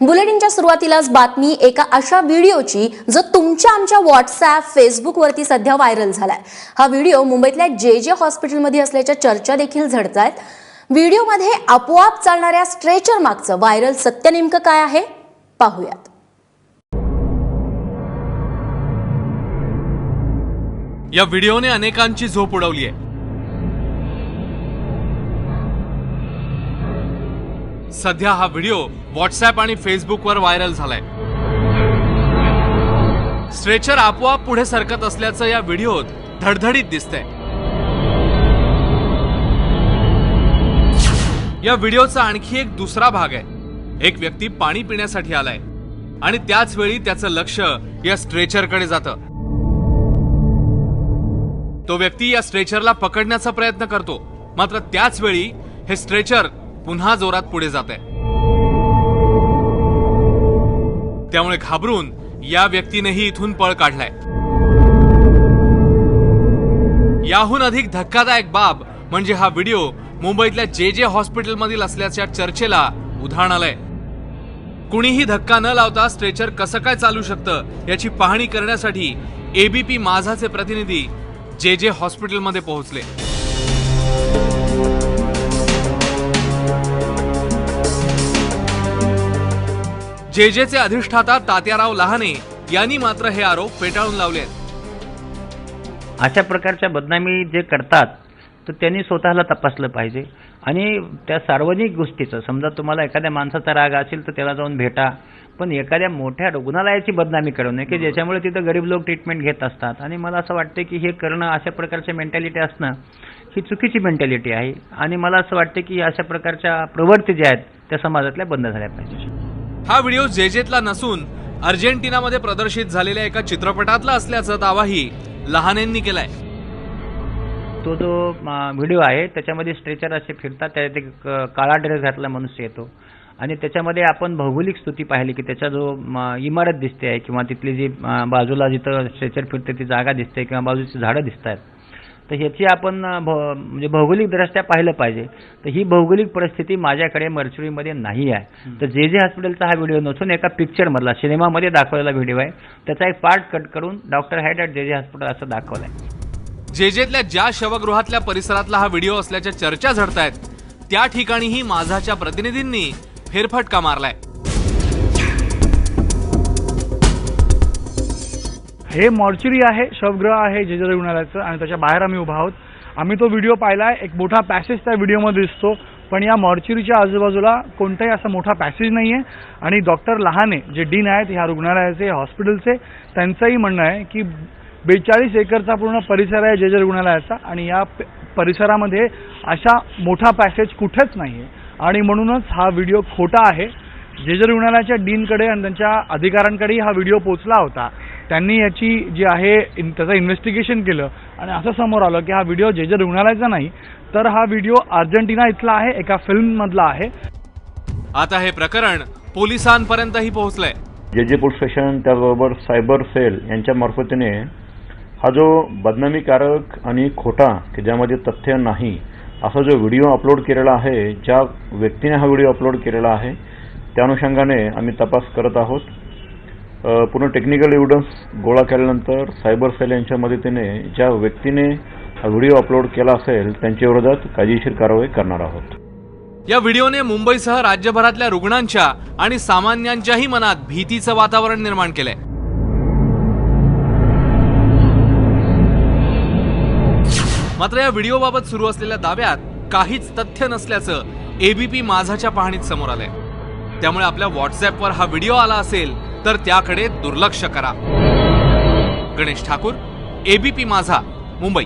बुलेटिनच्या सुरुवातीलाच बातमी एका अशा व्हिडिओची जो तुमच्या आमच्या व्हॉट्सॲप फेसबुकवरती सध्या व्हायरल झालाय. हा व्हिडिओ मुंबईतल्या जे जे हॉस्पिटलमध्ये असल्याच्या चर्चा देखील झडत आहेत व्हिडिओमध्ये आपोआप चालणाऱ्या स्ट्रेचर मागचं व्हायरल सत्य नेमकं काय आहे? पाहूयात. या व्हिडिओने अनेकांची झोप उडवली आहे. सध्या हा व्हिडिओ व्हॉट्सअप आणि फेसबुकवर व्हायरल झालाय. स्ट्रेचर आपोआप पुढे सरकत असल्याचं या व्हिडिओत धडधडीत दिसतंय. या व्हिडिओचा आणखी एक दुसरा भाग आहे. एक व्यक्ती पाणी पिण्यासाठी आलाय आणि त्याच वेळी त्याचं लक्ष या स्ट्रेचरकडे जातं. तो व्यक्ती या स्ट्रेचरला पकडण्याचा प्रयत्न करतो. मात्र त्याच वेळी हे स्ट्रेचर पुन्हा जोरात पुढे जात आहे त्यामुळे घाबरून या व्यक्तीनेही इथून पळ काढलाय. याहून अधिक धक्कादायक बाब म्हणजे हा व्हिडिओ मुंबईतल्या जे जे हॉस्पिटलमधील असल्याच्या चर्चेला उदाहरण आलंय कुणीही धक्का न लावता स्ट्रेचर कसं काय चालू शकतं याची पाहणी करण्यासाठी एबीपी माझाचे प्रतिनिधी जे जे हॉस्पिटलमध्ये पोहोचले. जे जेचे अधिष्ठाता तात्याराव लहाने यांनी मात्र हे आरोप फेटाळून लावले अशा प्रकारच्या बदनामी जे करतात तर त्यांनी स्वतःला तपासलं पाहिजे. आणि त्या सार्वजनिक गोष्टीचं समजा तुम्हाला एखाद्या माणसाचा राग असेल तर त्याला जाऊन भेटा. पण एखाद्या मोठ्या रुग्णालयाची बदनामी करणं की ज्याच्यामुळे तिथं गरीब लोक ट्रीटमेंट घेत असतात. आणि मला असं वाटतं की हे करणं अशा प्रकारच्या मेंटॅलिटी असणं ही चुकीची मेंटॅलिटी आहे. आणि मला असं वाटतं की अशा प्रकारच्या प्रवृत्ती ज्या आहेत त्या समाजातल्या बंद झाल्या पाहिजे. हा व्हिडिओ जेजेतला नसून अर्जेंटिनामध्ये प्रदर्शित झालेल्या एका चित्रपटातला असल्याचा दावाही लहानेंनी केलाय. तो जो व्हिडिओ आहे त्याच्यामध्ये स्ट्रेचर असे फिरतात त्यात एक काळा ड्रेस घातला मनुष्य येतो. आणि त्याच्यामध्ये आपण भौगोलिक स्तुती पाहिली की त्याचा जो इमारत दिसते आहे किंवा तिथली जी बाजूला जिथं स्ट्रेचर फिरते ती जागा दिसते किंवा बाजूची झाडं दिसत आहेत तर ह्याची आपण म्हणजे भौगोलिकदृष्ट्या पाहिलं पाहिजे. तर ही भौगोलिक परिस्थिती माझ्याकडे मर्चुरीमध्ये नाही आहे. तर जे जे हॉस्पिटलचा हा व्हिडिओ नसून एका पिक्चरमधला सिनेमामध्ये दाखवलेला व्हिडिओ आहे. त्याचा एक पार्ट कट करून doctor Hyde at J J hospital असं दाखवलं आहे. जेजेतल्या ज्या शवगृहातल्या परिसरातला हा व्हिडिओ असल्याच्या चर्चा झडतायत त्या ठिकाणीही माझाच्या प्रतिनिधींनी फेरफटका मारलाय. हे मॉर्च्युरी आहे शवगृह आहे जे रुग्णालयाचं आणि त्याच्या बाहेर आम्ही उभा आहोत. आम्ही तो व्हिडिओ पाहिलाय एक मोठा पॅसेज त्या व्हिडिओमध्ये दिसतो. पण या मॉर्च्युरीच्या आजूबाजूला कोणताही असा मोठा पॅसेज नाही आहे आणि डॉक्टर लहाने जे डीन आहेत ह्या रुग्णालयाचे हॉस्पिटलचे त्यांचंही म्हणणं आहे की बेचाळीस एकरचा पूर्ण परिसर आहे जे जे रुग्णालयाचा आणि या परिसरामध्ये अशा मोठा पॅसेज कुठेच नाही आहे आणि म्हणूनच हा व्हिडिओ खोटा आहे. जे जे रुग्णालयाच्या डीनकडे आणि त्यांच्या अधिकाऱ्यांकडेही हा व्हिडिओ पोचला होता. त्यांनी याची जी आहे इन त्याचं इन्व्हेस्टिगेशन केलं. आणि असं समोर आलं की हा व्हिडिओ जे जे रुग्णालयाचा नाही तर हा व्हिडिओ अर्जेंटिना इथला आहे एका फिल्ममधला आहे. आता हे प्रकरण पोलिसांपर्यंतही पोहोचलंय. जे जे पोलीस स्टेशन त्याचबरोबर सायबर सेल यांच्या मार्फतीने हा जो बदनामीकारक आणि खोटा की ज्यामध्ये तथ्य नाही असा जो व्हिडिओ अपलोड केलेला आहे ज्या व्यक्तीने हा व्हिडिओ अपलोड केलेला आहे त्या अनुषंगाने आम्ही तपास करत आहोत. पुन्हा पूर्ण टेक्निकल एव्हिडन्स गोळा केल्यानंतर सायबर सेल यांच्या मदतीने ज्या व्यक्तीने हा व्हिडिओ अपलोड केला असेल त्यांच्या विरोधात कायदेशीर कारवाई करणार आहोत. या व्हिडिओने मुंबईसह राज्यभरातल्या रुग्णांच्या आणि सामान्यांच्याही मनात भीतीचं वातावरण निर्माण केलंय. मात्र या व्हिडिओबाबत सुरू असलेल्या दाव्यात काहीच तथ्य नसल्याचं एबीपी माझाच्या पाहणीत समोर आलंय. त्यामुळे आपल्या व्हॉट्सअपवर हा व्हिडिओ आला असेल तर त्याकडे दुर्लक्ष करा. गणेश ठाकूर एबीपी माझा मुंबई.